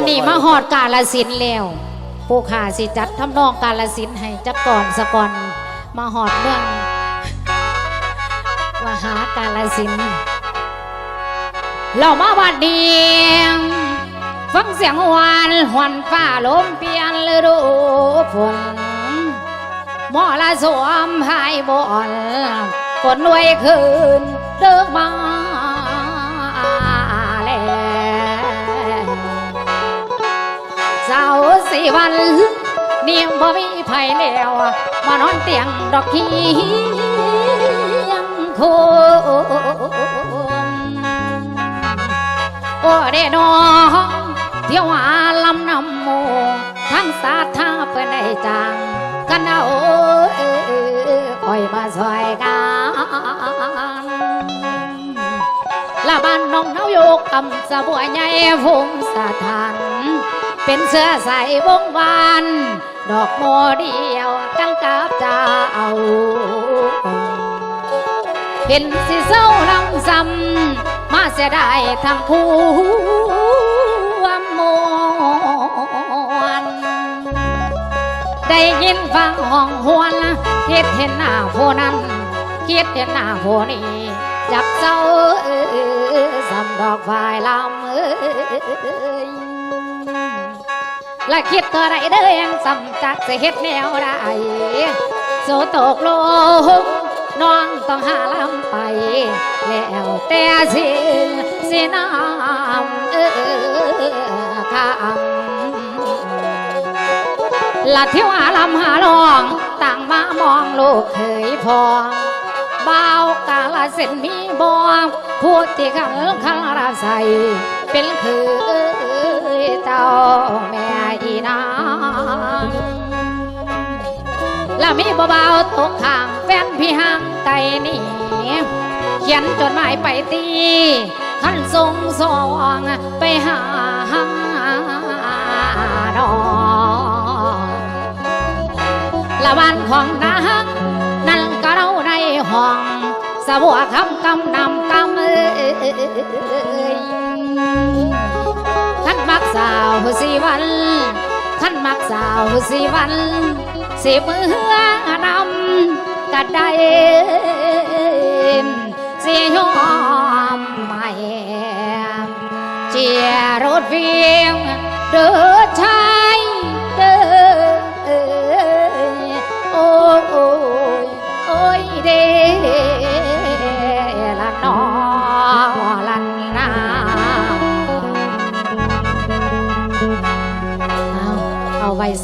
วันนี้มาหอดกาลสินแล้วผู้ขาสิจัดทำนองกาลสินให้จักก่อนสะก่อนมาหอดเมืองมหากาลสินเรามาบัดเดียงฟังเสียงหวานหวนฟ้าลมเปลี่ยนฤดูฝนหมอละสวมหายบ่อนฝนรวยคืนเดิกมา สี่วันเนียมบ่มีไผแล้วมานอนเตียงดอกขียังคงโอ้เดนอเที่ยวหาลำนำโมทั้งสาท่าเพื่อนได้จังกันเอาคอยมาซอยกันละบ้านน้องเฮาโยกกำสะบัวใหญ่ภูมิสถาน เป็นเสื้อใส่วงวาน ดอกโมเดียวกันกับจะเจ้าเห็นสิเศร้าลำซ้ำมาเสียไดายทั้งคู่มวนได้ยินฟังห้องหวนคิดเห็นหน้าผู้นั้นคิดเห็นหน้าผู้นี้จับเจ้าเอ้ยสำดอกฝ่ายลำเอ้ย และคิดตัวไรเด้อยังสำจักจะเฮ็ดแนวใดโสตกโลกน้องต้องหาลำไป แล้วแต่สิสิน้ำเออคำละเที่ยวหาลำหาลองต่างมามองลูกเคยพองเบาวกาลเส้นมีบองพูดที่ขันขันราใสเป็นคือ นางแล้วมีบ่เบาวตกข้างแฟนพี่ห่างไกลนี่เขียนจดหมายไปตีขันทรงสองไปหาดอกละวันของนางนั่นก็เราในห้องสะบัวคำกำนำกำเอ้ยขันมักสาวสีวัน ขันมักสาวสีวันสีมือนำก็ได้เสียยอมไม่เจียรถเวียงเดินชายเดินโอ้ยโอ้ยโอ้ยเด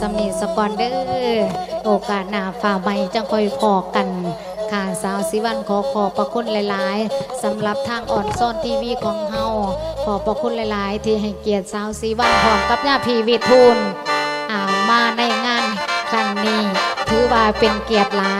สำนีสกอนเด้อโอกาสหน้าฝ่าใบจังคอยพอกันค่ะสาวสิวันขอขอบประคุณหลาย ๆสำหรับทางอ่อนซ่อนทีวีของเฮาขอบประคุณหลาย ๆ ที่ให้เกียรติสาวสิวันพร้อมกับญาพีวิทูลมาในงานครั้งนี้ ถือว่าเป็นเกียรติหลาย